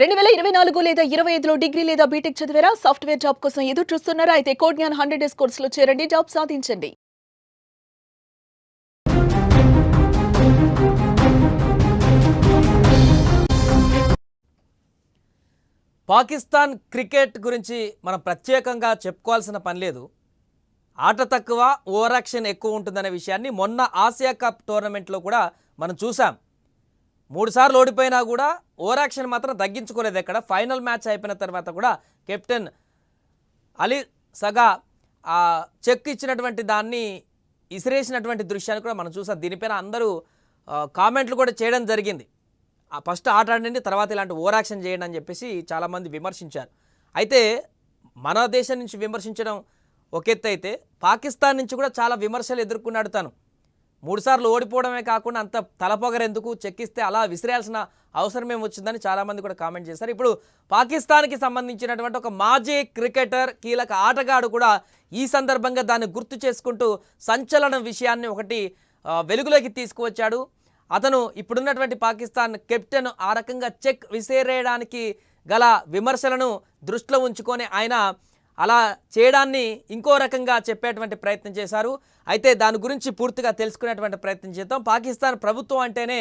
రెండు వేల ఇరవై నాలుగు లేదా ఇరవై ఐదులో డిగ్రీ లేదా బీటెక్ చదివారా? సాఫ్ట్వేర్ జాబ్ కోసం ఎదురు చూస్తున్నారా? అయితే కోడ్జ్ఞాన్ హండ్రెడ్ డేస్ కోర్సులో చేరండి. జాబ్ సాధించండి. పాకిస్తాన్ క్రికెట్ గురించి మనం ప్రత్యేకంగా చెప్పుకోవాల్సిన పని లేదు. ఆట తక్కువ ఓవరాక్షన్ ఎక్కువ ఉంటుందనే విషయాన్ని మొన్న ఆసియా కప్ టోర్నమెంట్లో కూడా మనం చూసాం మూడుసార్లు ఓడిపోయినా కూడా ఓరాక్షన్ మాత్రం తగ్గించుకోలేదు ఎక్కడ. ఫైనల్ మ్యాచ్ అయిపోయిన తర్వాత కూడా కెప్టెన్ అలీ సగా ఆ చెక్ ఇచ్చినటువంటి దాన్ని ఇసిరేసినటువంటి దృశ్యాన్ని కూడా మనం చూసాం. దీనిపైన అందరూ కామెంట్లు కూడా చేయడం జరిగింది. ఆ ఫస్ట్ ఆట ఆడండి తర్వాత ఇలాంటి ఓరాక్షన్ చేయండి అని చెప్పేసి చాలామంది విమర్శించారు. అయితే మన దేశం నుంచి విమర్శించడం ఒక ఎత్తు అయితే పాకిస్తాన్ నుంచి కూడా చాలా విమర్శలు ఎదుర్కొన్నాడు తను. మూడుసార్లు ఓడిపోవడమే కాకుండా అంత తలపొగరెందుకు చెక్కిస్తే అలా విసిరేయాల్సిన అవసరం వచ్చిందని చాలామంది కూడా కామెంట్ చేశారు. ఇప్పుడు పాకిస్తాన్కి సంబంధించినటువంటి ఒక మాజీ క్రికెటర్ కీలక ఆటగాడు కూడా ఈ సందర్భంగా దాన్ని గుర్తు చేసుకుంటూ సంచలనం విషయాన్ని ఒకటి వెలుగులోకి తీసుకువచ్చాడు. అతను ఇప్పుడున్నటువంటి పాకిస్తాన్ కెప్టెన్ ఆ రకంగా చెక్ విసిరేయడానికి గల విమర్శలను దృష్టిలో ఉంచుకొని ఆయన అలా చేయడాన్ని ఇంకో రకంగా చెప్పేటువంటి ప్రయత్నం చేశారు. అయితే దాని గురించి పూర్తిగా తెలుసుకునేటువంటి ప్రయత్నం చేద్దాం. పాకిస్తాన్ ప్రభుత్వం అంటేనే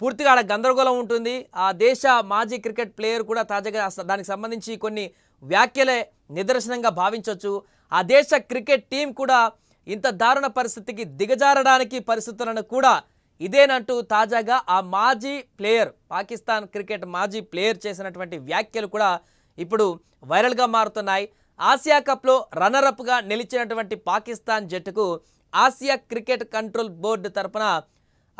పూర్తిగా ఆడ గందరగోళం ఉంటుంది. ఆ దేశ మాజీ క్రికెట్ ప్లేయర్ కూడా తాజాగా దానికి సంబంధించి కొన్ని వ్యాఖ్యలే నిదర్శనంగా భావించవచ్చు ఆ దేశ క్రికెట్ టీం కూడా ఇంత దారుణ పరిస్థితికి దిగజారడానికి పరిస్థితులను కూడా ఇదేనంటూ తాజాగా ఆ మాజీ ప్లేయర్ పాకిస్తాన్ క్రికెట్ మాజీ ప్లేయర్ చేసినటువంటి వ్యాఖ్యలు కూడా ఇప్పుడు వైరల్గా మారుతున్నాయి. ఆసియా కప్లో రన్నరప్గా నిలిచినటువంటి పాకిస్తాన్ జట్టుకు ఆసియా క్రికెట్ కంట్రోల్ బోర్డు తరపున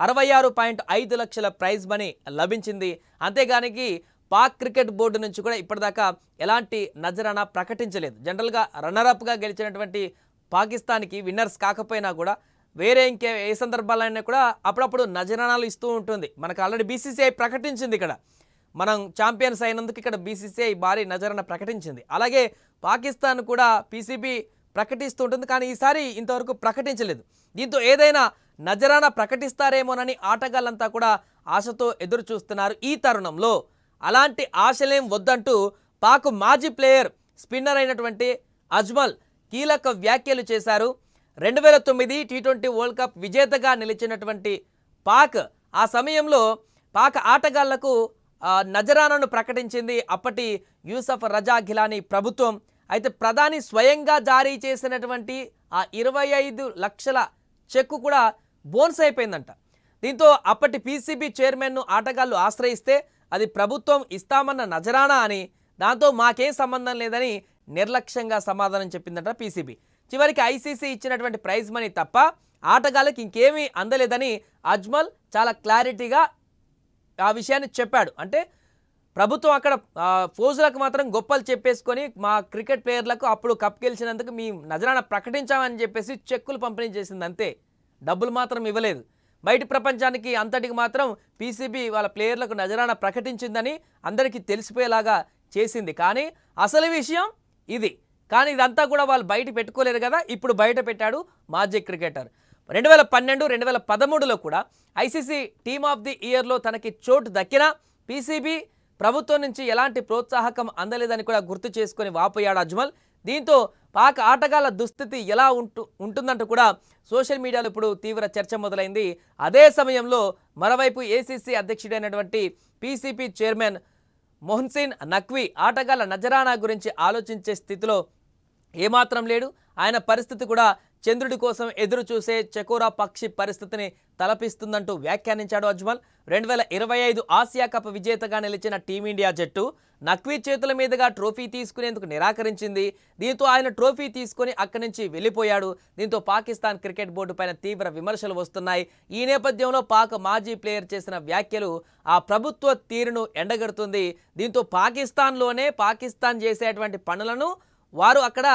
అరవై ఆరు పాయింట్ ఐదు లక్షల ప్రైజ్ మనీ లభించింది. అంతేగానికి పాక్ క్రికెట్ బోర్డు నుంచి కూడా ఇప్పటిదాకా ఎలాంటి నజరానా ప్రకటించలేదు. జనరల్గా రన్నరప్గా గెలిచినటువంటి పాకిస్తాన్కి విన్నర్స్ కాకపోయినా కూడా వేరే ఇంకే ఏ సందర్భాలైనా కూడా అప్పుడప్పుడు నజరానాలు ఇస్తూ ఉంటుంది. మనకు ఆల్రెడీ బీసీసీఐ ప్రకటించింది ఇక్కడ. మనం ఛాంపియన్స్ అయినందుకు ఇక్కడ బీసీసీఐ భారీ నజరాన ప్రకటించింది. అలాగే పాకిస్తాన్ కూడా పీసీబీ ప్రకటిస్తూ ఉంటుంది. కానీ ఈసారి ఇంతవరకు ప్రకటించలేదు. దీంతో ఏదైనా నజరాన ప్రకటిస్తారేమోనని ఆటగాళ్ళంతా కూడా ఆశతో ఎదురు చూస్తున్నారు ఈ తరుణంలో. అలాంటి ఆశలేం వద్దంటూ పాక్ మాజీ ప్లేయర్ స్పిన్నర్ అయినటువంటి అజ్మల్ కీలక వ్యాఖ్యలు చేశారు. రెండు వేల తొమ్మిది టీ ట్వంటీ వరల్డ్ కప్ విజేతగా నిలిచినటువంటి పాక్ ఆ సమయంలో పాక్ ఆటగాళ్ళకు నజరానాను ప్రకటించింది అప్పటి యూసఫ్ రజా గిలానీ ప్రభుత్వం. అయితే ప్రధాని స్వయంగా జారీ చేసినటువంటి ఆ ఇరవై ఐదు లక్షల చెక్కు కూడా బోన్స్ అయిపోయిందంట. దీంతో అప్పటి పీసీబీ చైర్మన్ను ఆటగాళ్ళు ఆశ్రయిస్తే అది ప్రభుత్వం ఇస్తామన్న నజరానా అని దాంతో మాకేం సంబంధం లేదని నిర్లక్ష్యంగా సమాధానం చెప్పిందట పీసీబీ. చివరికి ఐసీసీ ఇచ్చినటువంటి ప్రైజ్ మనీ తప్ప ఆటగాళ్ళకి ఇంకేమీ అందలేదని అజ్మల్ చాలా క్లారిటీగా ఆ విషయాన్ని చెప్పాడు. అంటే ప్రభుత్వం అక్కడ ఫోజులకు మాత్రం గొప్పలు చెప్పేసుకొని మా క్రికెట్ ప్లేయర్లకు అప్పుడు కప్ గెలిచినందుకు మీ నజరాన ప్రకటించామని చెప్పేసి చెక్కులు పంపిణీ చేసింది అంతే. డబ్బులు మాత్రం ఇవ్వలేదు. బయట ప్రపంచానికి అంతటికి మాత్రం పీసీబీ వాళ్ళ ప్లేయర్లకు నజరాన ప్రకటించిందని అందరికీ తెలిసిపోయేలాగా చేసింది. కానీ అసలు విషయం ఇది. కానీ ఇదంతా కూడా వాళ్ళు బయట పెట్టుకోలేరు కదా. ఇప్పుడు బయట పెట్టాడు మాజీ క్రికెటర్. రెండు వేల పన్నెండు రెండు వేల పదమూడులో కూడా ఐసీసీ టీమ్ ఆఫ్ ది ఇయర్లో తనకి చోటు దక్కినా పీసీబీ ప్రభుత్వం నుంచి ఎలాంటి ప్రోత్సాహకం అందలేదని కూడా గుర్తు చేసుకొని వాపోయాడు అజ్మల్. దీంతో పాక్ ఆటగాళ్ళ దుస్థితి ఎలా ఉంటు ఉంటుందంటూ కూడా సోషల్ మీడియాలో ఇప్పుడు తీవ్ర చర్చ మొదలైంది. అదే సమయంలో మరోవైపు ఏసీసీ అధ్యక్షుడైనటువంటి పీసీపీ చైర్మన్ మొహన్సిన్ నక్వీ ఆటగాళ్ళ నజరానా గురించి ఆలోచించే స్థితిలో ఏమాత్రం లేడు. ఆయన పరిస్థితి కూడా చంద్రుడి కోసం ఎదురు చూసే చకోరా పక్షి పరిస్థితిని తలపిస్తుందంటూ వ్యాఖ్యానించాడు అజ్మల్. రెండు వేల ఇరవై ఐదు ఆసియా కప్ విజేతగా నిలిచిన టీమిండియా జట్టు నక్వీ చేతుల మీదుగా ట్రోఫీ తీసుకునేందుకు నిరాకరించింది. దీంతో ఆయన ట్రోఫీ తీసుకొని అక్కడి నుంచి వెళ్ళిపోయాడు. దీంతో పాకిస్తాన్ క్రికెట్ బోర్డు పైన తీవ్ర విమర్శలు వస్తున్నాయి. ఈ నేపథ్యంలో పాక్ మాజీ ప్లేయర్ చేసిన వ్యాఖ్యలు ఆ ప్రభుత్వ తీరును ఎండగడుతుంది. దీంతో పాకిస్తాన్లోనే పాకిస్తాన్ చేసేటువంటి పనులను వారు అక్కడ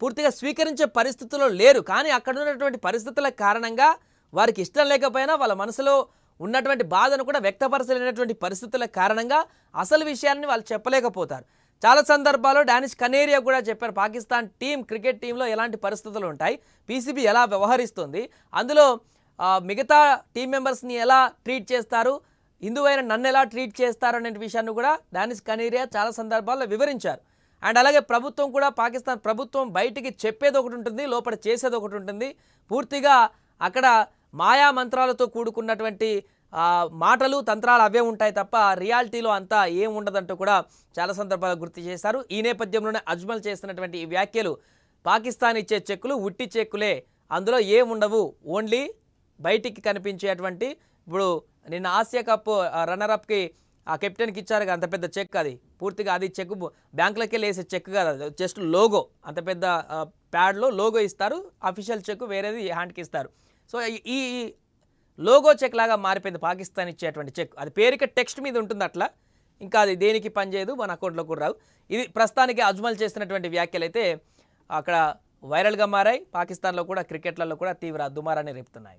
పూర్తిగా స్వీకరించే పరిస్థితుల్లో లేరు. కానీ అక్కడ ఉన్నటువంటి పరిస్థితుల కారణంగా వారికి ఇష్టం లేకపోయినా వాళ్ళ మనసులో ఉన్నటువంటి బాధను కూడా వ్యక్తపరచలేనటువంటి పరిస్థితుల కారణంగా అసలు విషయాన్ని వాళ్ళు చెప్పలేకపోతారు. చాలా సందర్భాల్లో డానిష్ కనేరియా కూడా చెప్పారు పాకిస్తాన్ టీం క్రికెట్ టీంలో ఎలాంటి పరిస్థితులు ఉంటాయి? పీసీబీ ఎలా వ్యవహరిస్తుంది? అందులో మిగతా టీం మెంబర్స్ని ఎలా ట్రీట్ చేస్తారు? హిందువైన నన్ను ఎలా ట్రీట్ చేస్తారు? అనే విషయాన్ని కూడా డానిస్ కనేరియా చాలా సందర్భాల్లో వివరించారు. అండ్ అలాగే ప్రభుత్వం కూడా పాకిస్తాన్ ప్రభుత్వం బయటికి చెప్పేది ఒకటి ఉంటుంది లోపల చేసేది ఒకటి ఉంటుంది. పూర్తిగా అక్కడ మాయా మంత్రాలతో కూడుకున్నటువంటి మాటలు తంత్రాలు అవే ఉంటాయి తప్ప రియాలిటీలో అంతా ఏం ఉండదంటూ కూడా చాలా సందర్భాలు గుర్తు చేశారు. ఈ నేపథ్యంలోనే అజ్మల్ చేస్తున్నటువంటి ఈ వ్యాఖ్యలు పాకిస్తాన్ ఇచ్చే చెక్కులు ఉట్టి చెక్కులే. అందులో ఏముండవు ఓన్లీ బయటికి కనిపించేటువంటి ఇప్పుడు నిన్న ఆసియా కప్ రన్నర్అప్కి ఆ కెప్టెన్కి ఇచ్చారు అంత పెద్ద చెక్ అది. పూర్తిగా అది చెక్ బ్యాంకులకి వెళ్ళి వేసే చెక్ కాదు అది జస్ట్ లోగో. అంత పెద్ద ప్యాడ్లో లోగో ఇస్తారు అఫీషియల్ చెక్ వేరేది హ్యాండ్కి ఇస్తారు. సో ఈ ఈ లోగో చెక్ లాగా మారిపోయింది పాకిస్తాన్ ఇచ్చేటువంటి చెక్. అది పేరిక టెక్స్ట్ మీద ఉంటుంది అట్లా. ఇంకా అది దేనికి పనిచేయదు మన అకౌంట్లో కూడా రావు. ఇది ప్రస్తుతానికి అజ్మల్ చేసినటువంటి వ్యాఖ్యలు అయితే అక్కడ వైరల్గా మారాయి. పాకిస్తాన్లో కూడా క్రికెట్లలో కూడా తీవ్ర దుమారాన్ని రేపుతున్నాయి.